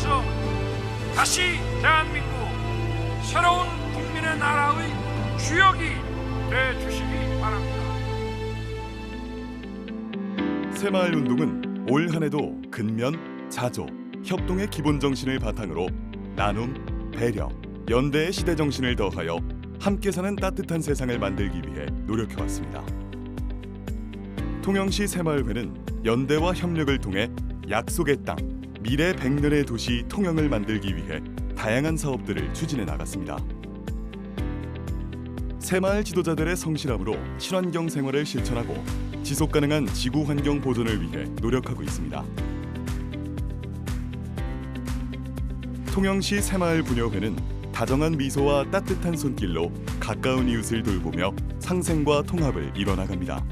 되어서 다시 대한민국 새로운 국민의 나라의 주역이 돼 주시기 바랍니다. 새마을 운동은 올 한해도 근면, 자조, 협동의 기본 정신을 바탕으로 나눔, 배려, 연대의 시대 정신을 더하여 함께 사는 따뜻한 세상을 만들기 위해 노력해 왔습니다. 통영시 새마을회는 연대와 협력을 통해 약속의 땅, 미래 백년의 도시 통영을 만들기 위해 다양한 사업들을 추진해 나갔습니다. 새마을 지도자들의 성실함으로 친환경 생활을 실천하고 지속 가능한 지구 환경 보존을 위해 노력하고 있습니다. 통영시 새마을 부녀회는 다정한 미소와 따뜻한 손길로 가까운 이웃을 돌보며 상생과 통합을 이뤄나갑니다.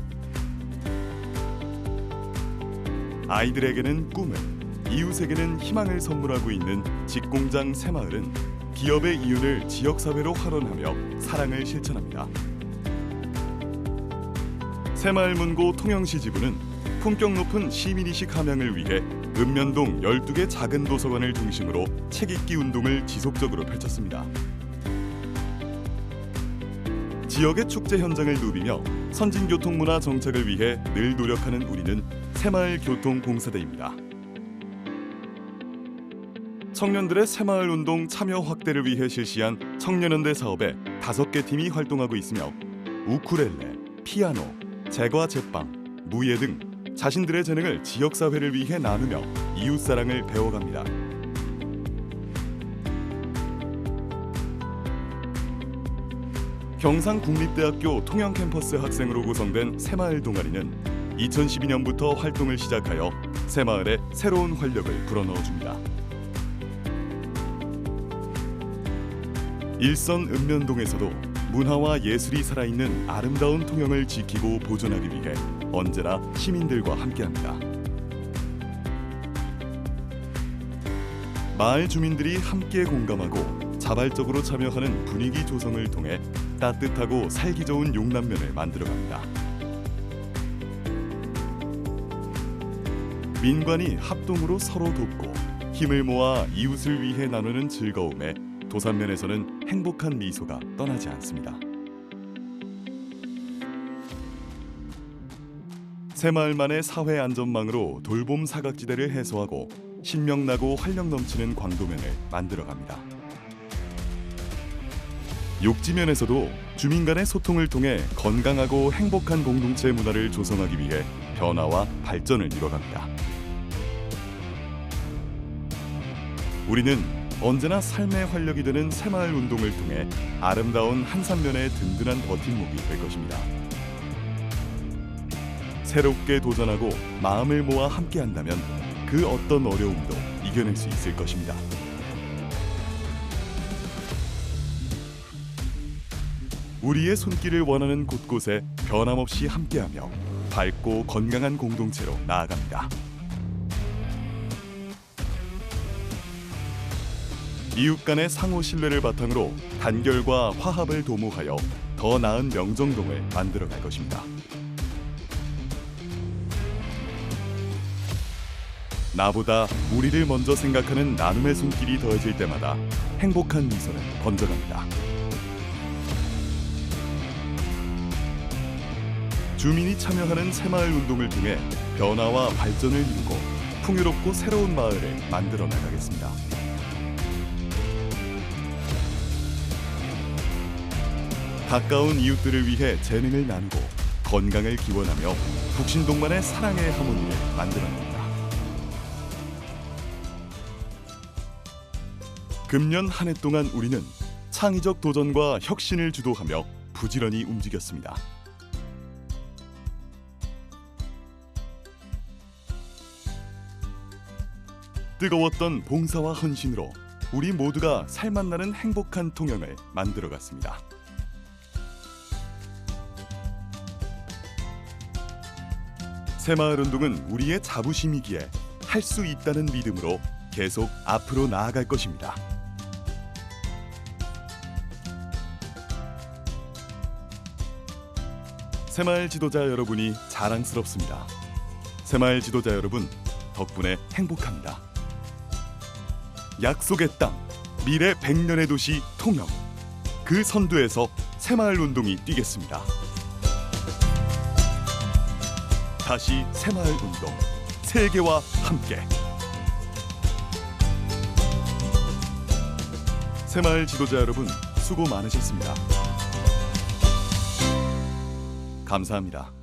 아이들에게는 꿈을, 이웃에게는 희망을 선물하고 있는 직공장 새마을은 기업의 이윤을 지역사회로 활용하며 사랑을 실천합니다. 새마을 문고 통영시 지부는 품격 높은 시민의식 함양을 위해 읍면동 12개 작은 도서관을 중심으로 책 읽기 운동을 지속적으로 펼쳤습니다. 지역의 축제 현장을 누비며 선진교통문화 정착을 위해 늘 노력하는 우리는 새마을 교통공사대입니다. 청년들의 새마을 운동 참여 확대를 위해 실시한 청년연대 사업에 다섯 개 팀이 활동하고 있으며 우쿨렐레, 피아노, 제과 제빵, 무예 등 자신들의 재능을 지역 사회를 위해 나누며 이웃 사랑을 배워갑니다. 경상국립대학교 통영 캠퍼스 학생으로 구성된 새마을 동아리는 2012년부터 활동을 시작하여 새마을에 새로운 활력을 불어넣어 줍니다. 일선 읍면동에서도 문화와 예술이 살아있는 아름다운 통영을 지키고 보존하기 위해 언제나 시민들과 함께합니다. 마을 주민들이 함께 공감하고 자발적으로 참여하는 분위기 조성을 통해 따뜻하고 살기 좋은 용남면을 만들어갑니다. 민관이 합동으로 서로 돕고 힘을 모아 이웃을 위해 나누는 즐거움에 도산면에서는 행복한 미소가 떠나지 않습니다. 새마을만의 사회 안전망으로 돌봄 사각지대를 해소하고 신명나고 활력 넘치는 광도면을 만들어갑니다. 욕지면에서도 주민 간의 소통을 통해 건강하고 행복한 공동체 문화를 조성하기 위해 변화와 발전을 이뤄갑니다. 우리는 언제나 삶의 활력이 되는 새마을 운동을 통해 아름다운 한산면의 든든한 버팀목이 될 것입니다. 새롭게 도전하고 마음을 모아 함께한다면 그 어떤 어려움도 이겨낼 수 있을 것입니다. 우리의 손길을 원하는 곳곳에 변함없이 함께하며 밝고 건강한 공동체로 나아갑니다. 이웃 간의 상호 신뢰를 바탕으로 단결과 화합을 도모하여 더 나은 명정동을 만들어 갈 것입니다. 나보다 우리를 먼저 생각하는 나눔의 손길이 더해질 때마다 행복한 미소는 번져갑니다. 주민이 참여하는 새마을 운동을 통해 변화와 발전을 이루고 풍요롭고 새로운 마을을 만들어 나가겠습니다. 가까운 이웃들을 위해 재능을 나누고 건강을 기원하며 북신동만의 사랑의 하모니를 만들어냅니다. 금년 한 해 동안 우리는 창의적 도전과 혁신을 주도하며 부지런히 움직였습니다. 뜨거웠던 봉사와 헌신으로 우리 모두가 살맛나는 행복한 통영을 만들어갔습니다. 새마을 운동은 우리의 자부심이기에 할 수 있다는 믿음으로 계속 앞으로 나아갈 것입니다. 새마을 지도자 여러분이 자랑스럽습니다. 새마을 지도자 여러분 덕분에 행복합니다. 약속의 땅, 미래 100년의 도시 통영. 그 선두에서 새마을 운동이 뛰겠습니다. 다시 새마을 운동. 세계와 함께. 새마을 지도자 여러분 수고 많으셨습니다. 감사합니다.